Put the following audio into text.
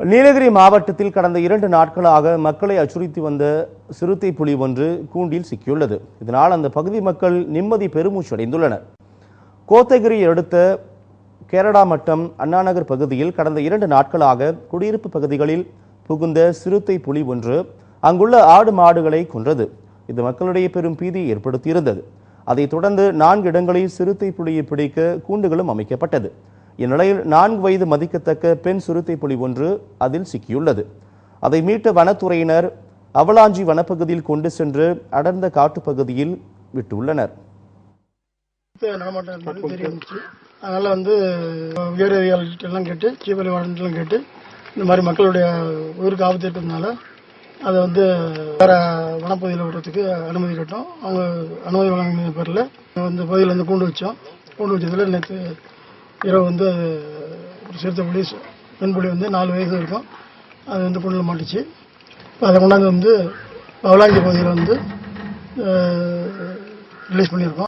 நீலகிரி மாவட்டத்தில் கடந்த இரண்டு நாட்களாக மக்களை அச்சுறுத்தி வந்த சிறுத்தை புலி ஒன்று கூண்டில் சிக்கியுள்ளது. இதனால் அந்த பகுதி மக்கள் நிம்மதி பெருமூச்சு அடைந்துள்ளனர் கோத்தகிரி அடுத்த கேரளா மட்டம் அண்ணாநகர் பகுதியில் கடந்த இரண்டு நாட்களாக குடியிருப்பு பகுதிகளில் புகுந்த சிறுத்தை புலி ஒன்று அங்குள்ள ஆடு மாடுகளை கொன்றது. இது மக்களிடையே பெரும் பீதியை ஏற்படுத்தியிருந்தது. அதைத் தொடர்ந்து நான்கு இடங்களில் சிறுத்தை புலியை பிடிக்க கூண்டுகளும் அமைக்கப்பட்டது. இந்நிலையில் நான்கு வயது மதிக்கத்தக்க பெண் சிறுத்தை புலி ஒன்று அதில் சிக்கியுள்ளது. அதை மீட்ட வனத்துறையினர் அவலாஞ்சி வனப்பகுதியில் கொண்டு சென்று அடர்ந்த காட்டுப்பகுதியில் விட்டுள்ளனர். அதனால் வந்து உயர் அதிகாரிகிட்ட எல்லாம் கேட்டு சீஃப் எல்லாம் கேட்டு இந்த மாதிரி மக்களுடைய உயிருக்கு ஆபத்து இருக்கிறதுனால அதை வந்து வேற வனப்பகுதியில் விடுறதுக்கு அனுமதி கேட்டோம். அவங்க அனுமதி வழங்கின பேரில் வந்து பகுதியில் வந்து கூண்டு வச்சோம். கூண்டு வச்சதில் நேற்று இரவு வந்து ஒரு சிறுத்தை பெண்புலி வந்து நாலு வயசு இருக்கும். அது வந்து கூண்டில் மாட்டுச்சு. இப்போ அதை கொண்டாந்து வந்து அவலாங்கி பகுதியில் வந்து ரிலீஸ் பண்ணியிருக்கோம்.